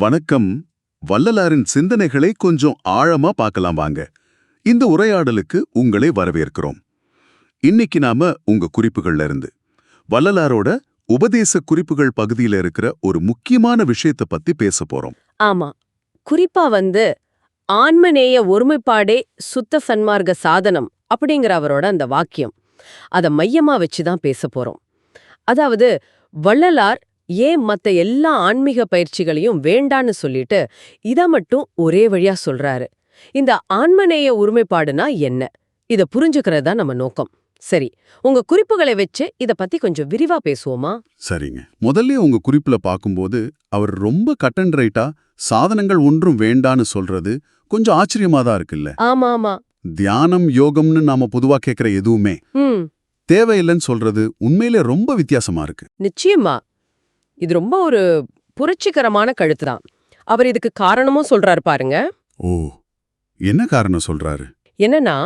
வணக்கம். வள்ளலாரின் சிந்தனைகளை கொஞ்சம் ஆழமா பார்க்கலாம் வாங்க. இந்த உரையாடலுக்கு உங்களை வரவேற்கிறோம். இன்னைக்கு நாம உங்க குறிப்புகள்ல இருந்து. வள்ளலாரோட உபதேச குறிப்புகள் பகுதியில இருக்கிற ஒரு முக்கியமான விஷயத்த பத்தி பேச போறோம். ஆமா. குறிப்பா வந்து ஆன்மநேய ஒருமைப்பாடே சுத்த சன்மார்க்க சாதனம் அப்படிங்கிற அவரோட அந்த வாக்கியம். அத மையமா வச்சு தான் பேச போறோம். அதாவது வள்ளலார் ஏன் மத்த எல்லா ஆன்மீக பயிற்சிகளையும் வேண்டான்னு சொல்லிட்டு இத மட்டும் ஒரே வழியா சொல்றாரு. இந்த ஆன்மநேய ஒருமைப்பாடுனா என்ன? இத புரிஞ்சுக்கிறது தான் நம்ம நோக்கம். சரி உங்க குறிப்புகளை வச்சு இத பத்தி கொஞ்சம் விரிவா பேசுவோமா? சரிங்க. முதல்ல உங்க குறிப்புல பார்க்கும்போது அவர் ரொம்ப கட் அண்ட் ரைட்டா சாதனங்கள் ஒன்றும் வேண்டான்னு சொல்றது கொஞ்சம் ஆச்சரியமா தான் இருக்குல்ல? ஆமா ஆமா தியானம் யோகம்னு நாம பொதுவா கேட்கிற எதுவுமே தேவையில்லைன்னு சொல்றது உண்மையிலே ரொம்ப வித்தியாசமா இருக்கு. நிச்சயமா. இது ரொம்ப ஒரு புரட்சிகரமான கழுத்து தான் அவர் இதுக்கு காரணமும் சொல்றாரு பாருங்க. ஓ என்ன காரணம் சொல்றாரு? என்னன்னா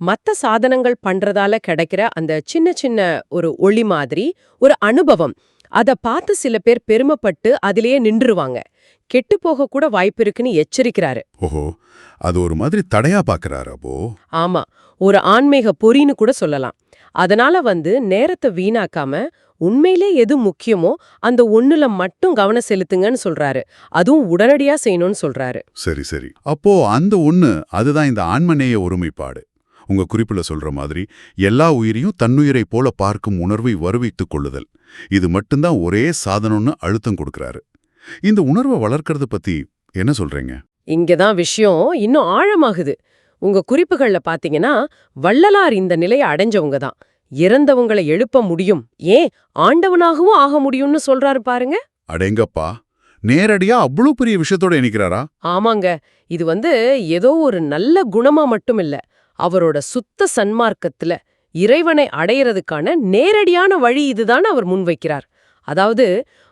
மத்த சாதனங்கள் பண்றதால கிடைக்கிற அந்த சின்ன சின்ன ஒரு ஒளி மாதிரி ஒரு அனுபவம். அத பார்த்து சில பேர் பெருமைப்பட்டு அதிலேயே நின்றுவாங்க கெட்டு போக கூட வாய்ப்பு இருக்குன்னு எச்சரிக்கிறாரு. ஓஹோ அது ஒரு மாதிரி தடையா பாக்குறாரு அப்போ. ஆமா ஒரு ஆன்மீக பொறின்னு கூட சொல்லலாம். அதனால வந்து நேரத்தை வீணாக்காம உண்மையிலே எது முக்கியமோ அந்த ஒண்ணுல மட்டும் கவனம் செலுத்துங்கன்னு சொல்றாரு. அதுவும் உடனடியா செய்யணும்னு சொல்றாரு. சரி சரி. அப்போ அந்த ஒண்ணு அதுதான் இந்த ஆன்மநேய ஒருமைப்பாடு. உங்க குறிப்புல சொல்ற மாதிரி எல்லா உயிரையும் தன்னுயிரை போல பார்க்கும் உணர்வை வருவித்துக் கொள்ளுதல். இது மட்டும்தான் ஒரே சாதனம்னு அழுத்தம் கொடுக்கறாரு. இந்த உணர்வை வளர்க்கறது பத்தி என்ன சொல்றீங்க? இங்கதான் விஷயம் இன்னும் ஆழமாகுது. உங்க குறிப்புகள்ல பாத்தீங்கன்னா வள்ளலார் இந்த நிலையை அடைஞ்சவங்க தான் இறந்தவங்களை எழுப்ப முடியும். ஏன்? ஆண்டவனாகவும் ஆக முடியும்னு சொல்றாரு பாருங்க. அடேங்கப்பா! நேரடியா அவ்வளவு பெரிய விஷயத்தோட இணைக்கிறாரா? ஆமாங்க. இது வந்து ஏதோ ஒரு நல்ல குணமா மட்டும் இல்ல. அவரோட சுத்த சன்மார்க்கத்துல இறைவனை அடையறதுக்கான நேரடியான வழி இதுதான் அவர் முன்வைக்கிறார் அதாவது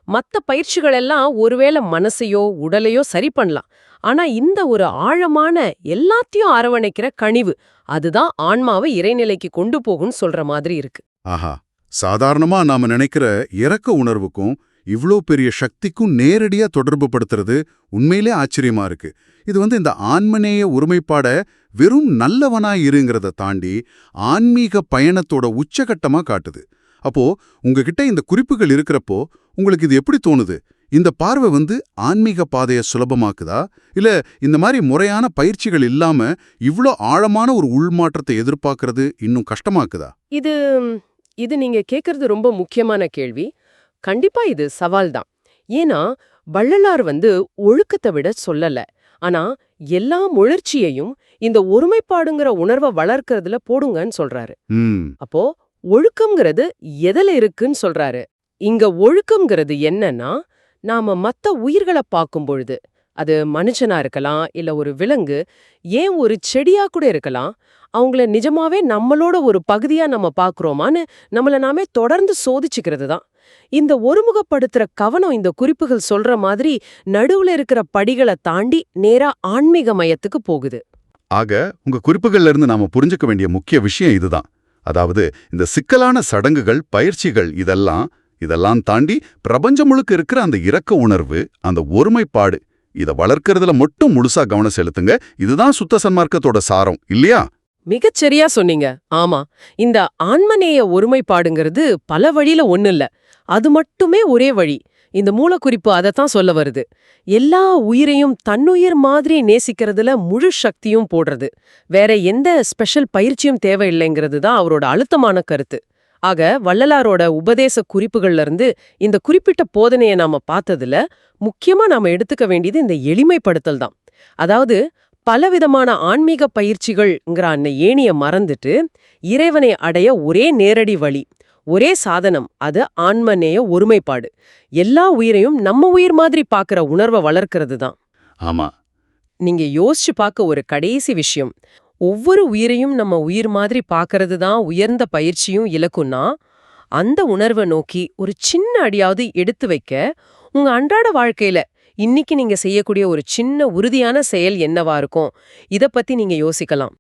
மத்த பயிற்சிகள் எல்லாம் ஒருவேளை மனசையோ உடலையோ சரி பண்ணலாம். ஆனா இந்த ஒரு ஆழமான எல்லாத்தையும் அரவணைக்கிற கனிவு அதுதான் ஆன்மாவை இறைநிலைக்கு கொண்டு போகும்னு சொல்ற மாதிரி இருக்கு. ஆஹா சாதாரணமா நாம நினைக்கிற இரக்க உணர்வுக்கும் இவ்ளோ பெரிய சக்திக்கும் நேரடியா தொடர்பு படுத்துறது உண்மையிலே ஆச்சரியமா இருக்கு. இது வந்து இந்த ஆன்மநேய ஒருமைப்பாட வெறும் நல்லவனா இருங்கிறத தாண்டி ஆன்மீக பயணத்தோட உச்சகட்டமா காட்டுது. அப்போ உங்ககிட்ட இந்த குறிப்புகள் இருக்கிறப்போ உங்களுக்கு இது எப்படி தோணுது? இந்த பார்வை வந்து ஆன்மீக பாதைய சுலபமாக்குதா? இல்ல இந்த மாதிரி முறையான பயிற்சிகள் இல்லாம இவ்ளோ ஆழமான ஒரு உள்மாற்றத்தை எதிர்பார்க்கறது இன்னும் கஷ்டமாக்குதா? இது இது நீங்க கேக்குறது ரொம்ப முக்கியமான கேள்வி. கண்டிப்பா இது சவால் தான் ஏன்னா வள்ளலார் வந்து ஒழுக்கத்தை விட சொல்லல. ஆனா எல்லா முயற்சியையும் இந்த ஒருமைப்பாடுங்கிற உணர்வை வளர்க்கறதுல போடுங்கன்னு சொல்றாரு. அப்போ ஒழுக்கம்ங்கிறது எதுல இருக்குன்னு சொல்றாரு. இங்க ஒழுக்கம்ங்கிறது என்னன்னா நாம மத்த உயிர்களை பார்க்கும் பொழுது அது மனுஷனா இருக்கலாம் இல்ல ஒரு விலங்கு ஏன் ஒரு செடியா கூட இருக்கலாம் அவங்கள நிஜமாவே நம்மளோட ஒரு பகுதியா நம்ம பாக்குறோமான்னு நம்மள நாமே தொடர்ந்து சோதிச்சுக்கிறது தான். இந்த ஒருமுகப்படுத்துற கவனம் இந்த குறிப்புகள் சொல்ற மாதிரி நடுவுல இருக்கிற படிகளை தாண்டி நேரா ஆன்மீக மயத்துக்கு போகுது. ஆக உங்க குறிப்புகள்ல இருந்து நாம புரிஞ்சுக்க வேண்டிய முக்கிய விஷயம் இதுதான். அதாவது இந்த சிக்கலான சடங்குகள் பயிற்சிகள் இதெல்லாம் இதெல்லாம் தாண்டி பிரபஞ்சம் முழுக்க இருக்கிற அந்த இரக்க உணர்வு அந்த ஒருமைப்பாடு இத வளர்க்கறதுல மட்டும் முழுசா கவனம் செலுத்துங்க. இதுதான் சுத்த சன்மார்க்கத்தோட சாரம் இல்லையா? மிகச்சரியா சொன்னீங்க. ஆமா இந்த ஆன்மநேய ஒருமைப்பாடுங்கிறது பல வழியில ஒண்ணு இல்ல. அது மட்டுமே ஒரே வழி. இந்த மூலக்குறிப்பு அதைத்தான் சொல்ல வருது. எல்லா உயிரையும் தன்னுயிர் மாதிரி நேசிக்கிறதுல முழு சக்தியும் போடுறது. வேற எந்த ஸ்பெஷல் பயிற்சியும் தேவையில்லைங்கிறது தான் அவரோட அழுத்தமான கருத்து. ஆக வள்ளலாரோட உபதேச குறிப்புகள்ல இருந்து இந்த குறிப்பிட்ட போதனையை நாம பார்த்ததுல முக்கியமா நாம எடுத்துக்க வேண்டியது இந்த எளிமைப்படுத்தல் தான். அதாவது பலவிதமான ஆன்மீக பயிற்சிகள்ங்கிற அந்த ஏணிய மறந்துட்டு இறைவனை அடைய ஒரே நேரடி வழி ஒரே சாதனம் அது ஆன்மநேய ஒருமைப்பாடு. எல்லா உயிரையும் நம்ம உயிர் மாதிரி பார்க்கிற உணர்வை வளர்க்கறது தான். ஆமா. நீங்க யோசிச்சு பார்க்க ஒரு கடைசி விஷயம். ஒவ்வொரு உயிரையும் நம்ம உயிர் மாதிரி பார்க்கறது தான் உயர்ந்த பயிற்சியும் இலக்குன்னா அந்த உணர்வை நோக்கி ஒரு சின்ன அடியாவது எடுத்து வைக்க உங்க அன்றாட வாழ்க்கையில இன்னைக்கு நீங்க செய்யக்கூடிய ஒரு சின்ன உறுதியான செயல் என்னவா இருக்கும்? இத பத்தி நீங்க யோசிக்கலாம்.